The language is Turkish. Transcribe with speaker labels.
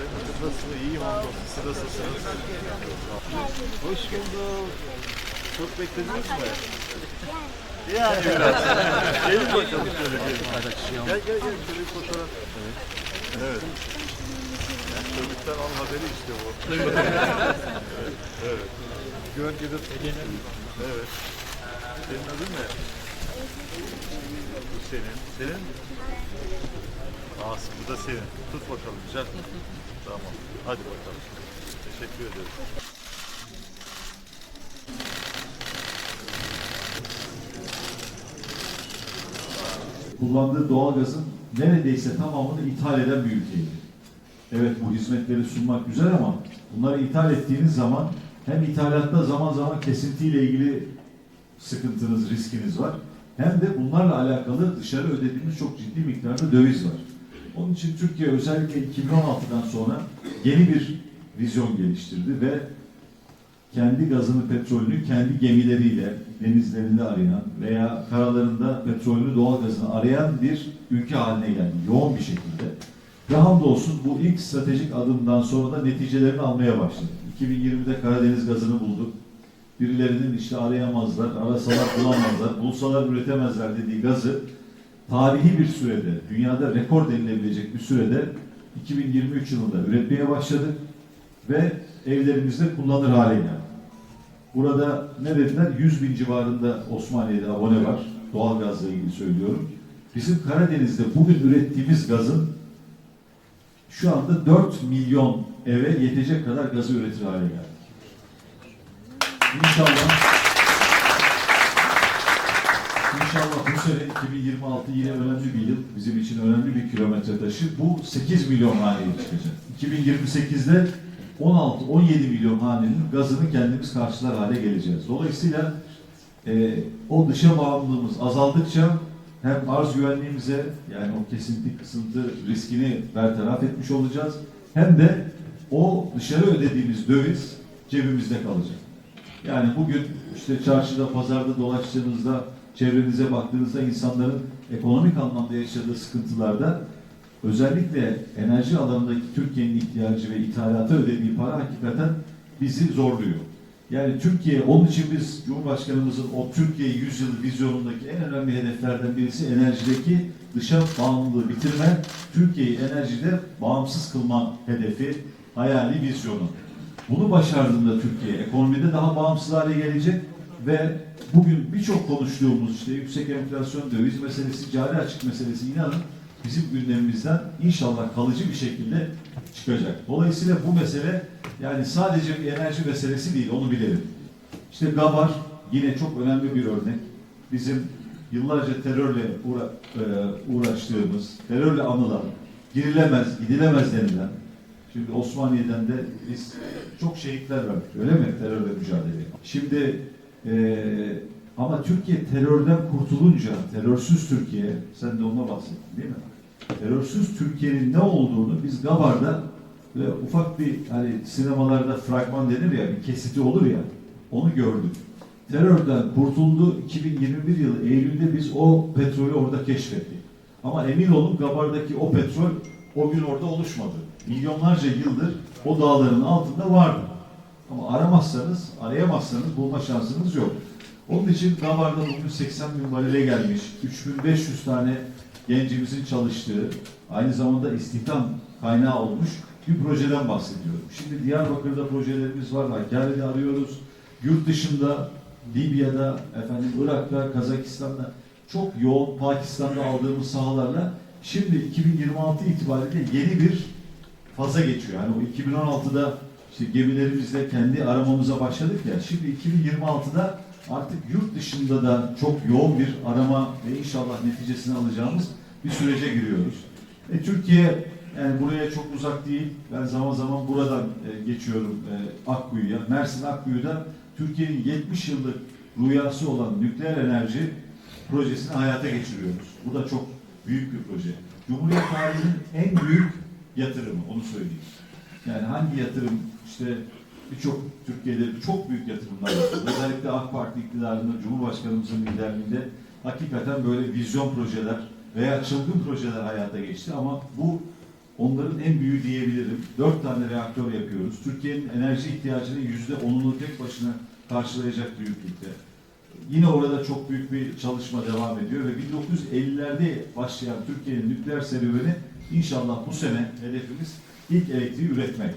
Speaker 1: Nasılsınız? İyiyim hamdolsun. Siz nasılsınız? Hoş bulduk. Çok beklediniz mi? Yani biraz. gelin bakalım şöyle gelin. Gel gel gel şöyle bir fotoğraf. Evet. Evet. Yani çocuktan al haberi işte bu. evet. evet. Gölgede Evet. Senin adın ne? Bu senin. Senin? Asım bu da senin. Tut bakalım güzel. Tamam. Hadi bakalım. Teşekkür ederim.
Speaker 2: kullandığı doğalgazın neredeyse tamamını ithal eden bir ülkeydi. Evet bu hizmetleri sunmak güzel ama bunları ithal ettiğiniz zaman hem ithalatta zaman zaman kesintiyle ilgili sıkıntınız, riskiniz var. Hem de bunlarla alakalı dışarı ödediğimiz çok ciddi miktarda döviz var. Onun için Türkiye özellikle 2016'dan sonra yeni bir vizyon geliştirdi ve kendi gazını, petrolünü kendi gemileriyle denizlerinde arayan veya karalarında petrolünü, doğalgazını arayan bir ülke haline geldi. Yoğun bir şekilde. Ve hamdolsun bu ilk stratejik adımdan sonra da neticelerini almaya başladı. 2020'de Karadeniz gazını bulduk. Birilerinin işte arayamazlar, arasalar bulamazlar, bulsalar üretemezler dediği gazı tarihi bir sürede, dünyada rekor denilebilecek bir sürede 2023 yılında üretmeye başladık ve evlerimizde kullanır hale geldi. Burada ne dediler? 100 bin civarında Osmaniye'de abone var. Doğalgazla ilgili söylüyorum. Bizim Karadeniz'de bugün ürettiğimiz gazın şu anda 4 milyon eve yetecek kadar gazı üretir hale geldik. İnşallah İnşallah bu sene 2026 yine önemli bir yıl. Bizim için önemli bir kilometre taşı. Bu 8 milyon haneye çıkacak. 2028'de 16-17 milyon hanenin gazını kendimiz karşılar hale geleceğiz. Dolayısıyla e, o dışa bağımlılığımız azaldıkça hem arz güvenliğimize yani o kesinti kısıntı riskini bertaraf etmiş olacağız. Hem de o dışarı ödediğimiz döviz cebimizde kalacak. Yani bugün işte çarşıda, pazarda dolaştığınızda, çevrenize baktığınızda insanların ekonomik anlamda yaşadığı sıkıntılarda özellikle enerji alanındaki Türkiye'nin ihtiyacı ve ithalata ödediği para hakikaten bizi zorluyor. Yani Türkiye, onun için biz Cumhurbaşkanımızın o Türkiye 100 yıl vizyonundaki en önemli hedeflerden birisi enerjideki dışa bağımlılığı bitirme, Türkiye'yi enerjide bağımsız kılma hedefi, hayali, vizyonu. Bunu başardığında Türkiye ekonomide daha bağımsız hale gelecek ve bugün birçok konuştuğumuz işte yüksek enflasyon, döviz meselesi, cari açık meselesi inanın bizim gündemimizden inşallah kalıcı bir şekilde çıkacak. Dolayısıyla bu mesele yani sadece bir enerji meselesi değil onu bilelim. İşte Gabar yine çok önemli bir örnek. Bizim yıllarca terörle uğra- e, uğraştığımız, terörle anılan, girilemez, gidilemez denilen Şimdi Osmaniye'den de biz çok şehitler verdik. Öyle mi? Terörle mücadele. Şimdi eee, ama Türkiye terörden kurtulunca, terörsüz Türkiye, sen de ona bahsettin değil mi? Terörsüz Türkiye'nin ne olduğunu biz Gabar'da ve ufak bir hani sinemalarda fragman denir ya, bir kesiti olur ya, onu gördük. Terörden kurtuldu 2021 yılı Eylül'de biz o petrolü orada keşfettik. Ama emin olun Gabar'daki o petrol o gün orada oluşmadı. Milyonlarca yıldır o dağların altında vardı. Ama aramazsanız, arayamazsanız bulma şansınız yok. Onun için Gabar'da bugün 80 bin varile gelmiş, 3500 tane gencimizin çalıştığı, aynı zamanda istihdam kaynağı olmuş bir projeden bahsediyorum. Şimdi Diyarbakır'da projelerimiz var, Hakkari'de arıyoruz. Yurt dışında, Libya'da, efendim Irak'ta, Kazakistan'da çok yoğun Pakistan'da aldığımız sahalarla şimdi 2026 itibariyle yeni bir faza geçiyor. Yani o 2016'da işte gemilerimizle kendi aramamıza başladık ya. Şimdi 2026'da artık yurt dışında da çok yoğun bir arama ve inşallah neticesini alacağımız bir sürece giriyoruz. E, Türkiye yani buraya çok uzak değil. Ben zaman zaman buradan e, geçiyorum e, Akkuyu'ya. Mersin Akkuyu'da Türkiye'nin 70 yıllık rüyası olan nükleer enerji projesini hayata geçiriyoruz. Bu da çok büyük bir proje. Cumhuriyet tarihinin en büyük yatırımı, onu söyleyeyim. Yani hangi yatırım işte birçok Türkiye'de çok büyük yatırımlar yapıldı. Özellikle AK Parti iktidarında, Cumhurbaşkanımızın liderliğinde hakikaten böyle vizyon projeler veya çılgın projeler hayata geçti ama bu onların en büyüğü diyebilirim. Dört tane reaktör yapıyoruz. Türkiye'nin enerji ihtiyacının yüzde onunu tek başına karşılayacak büyüklükte. Yine orada çok büyük bir çalışma devam ediyor ve 1950'lerde başlayan Türkiye'nin nükleer serüveni inşallah bu sene hedefimiz ilk elektriği üretmek.